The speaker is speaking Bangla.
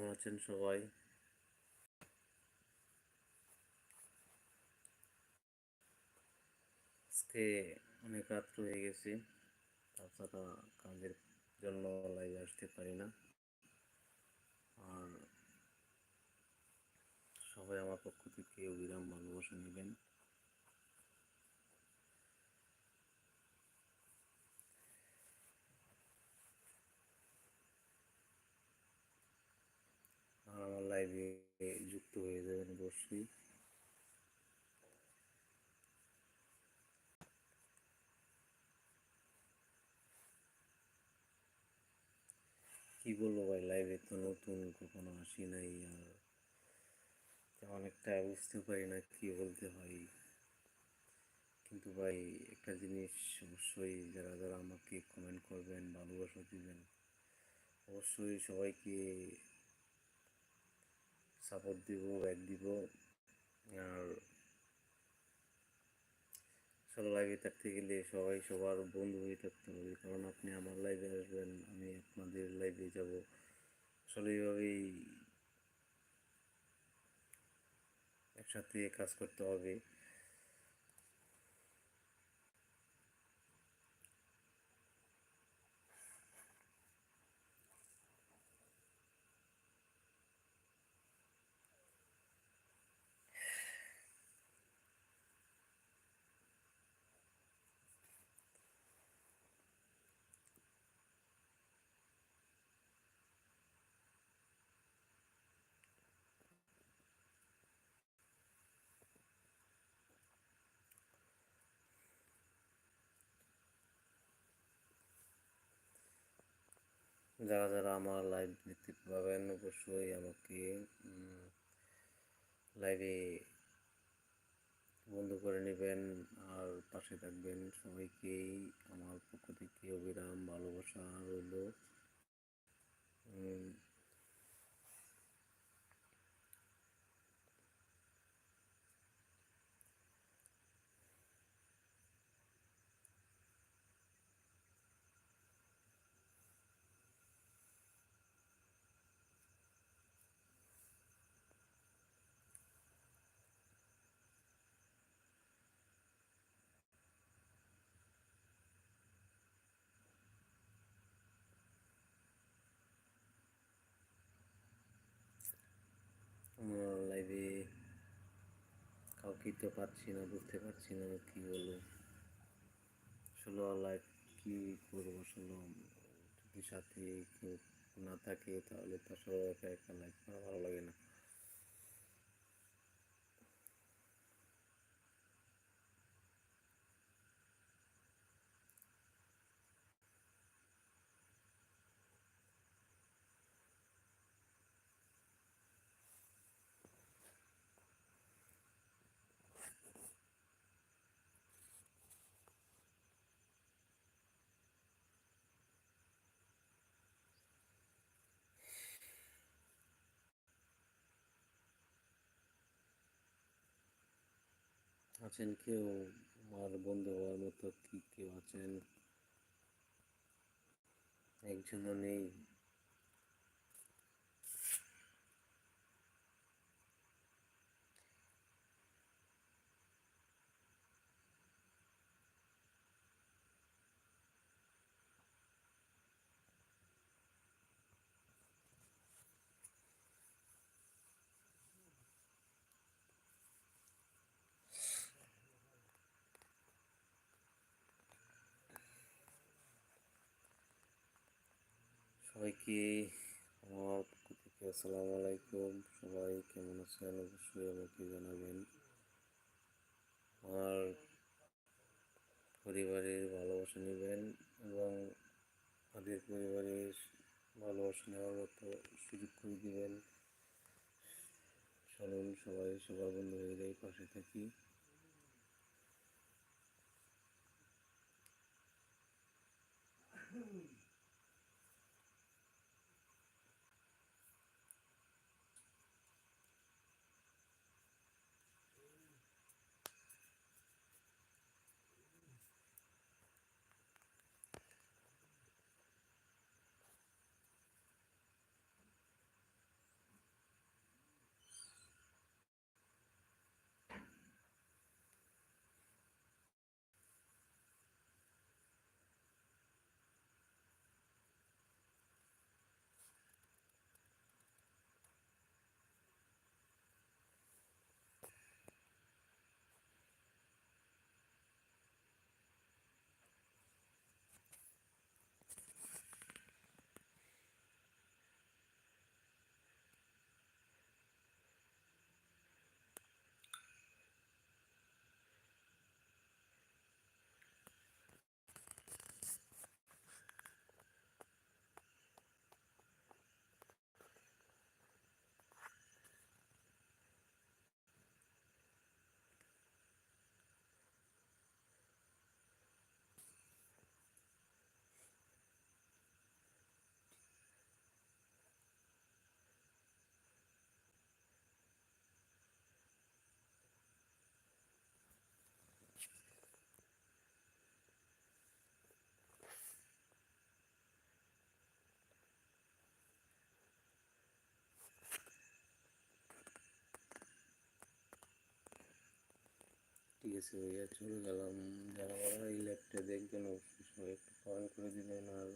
কেমন আছেন সবাই? আজকে অনেক রাত্র হয়ে গেছে, তাছাড়া কাজের জন্য লাইভে আসতে পারি না। আর সবাই আমার পক্ষ থেকে অবিরাম ভালোবাসা নেবেন আর আমার লাইভে যুক্ত হয়ে যাবেন অবশ্যই কি বলব ভাই, লাইভে তো নতুন কখনো আসি নাই আর তেমন একটা বুঝতে পারি না কি বলতে হয়। কিন্তু ভাই, একটা জিনিস অবশ্যই যারা যারা আমাকে কমেন্ট করবেন, ভালোবাসা দিবেন, অবশ্যই সবাইকে সাপোর্ট দিব ব্যাক দিব, আর সব লাইভে থাকতে গেলে সবাই সবার বন্ধু হয়ে থাকতে হবে, কারণ আপনি আমার লাইভে আসবেন, আমি আপনাদের লাইভে যাব। আসলে এইভাবেই একসাথে কাজ করতে হবে। যারা যারা আমার লাইভ দেখতে পাবেন অবশ্যই আমাকে লাইভে বন্ধ করে নেবেন আর পাশে থাকবেন, সবাইকেই আমার পক্ষ থেকে অবিরাম ভালোবাসা রইল। আমার লাইভে কাউকে তো পাচ্ছি না, বুঝতে পারছি না কি বলব আসলে লাইভ কি করব আসলে যদি সাথে কেউ না থাকে তাহলে তো আসলে একা একা লাইভ করা ভালো লাগে না। আছেন কেউ? আমার বন্ধু হওয়ার মতো কি কেউ আছেন? একজনও নেই। সবাইকে আমার পক্ষ থেকে আসসালামু আলাইকুম। সবাই কেমন আছেন? অবশ্যই আমাকে জানাবেন। আমার পরিবারের ভালোবাসা নেবেন এবং আমাদের পরিবারের ভালোবাসা নেওয়ার মতো সুযোগ করে দেবেন। চলুন, সবাই সবার বন্ধু হয়ে যায় পাশে থাকি। Mm-hmm. ভাইয়া চলে গেলাম। যারা এই ল্যাবটা দেখবেন অবশ্যই একটু কমেন্ট করে দিবেন আর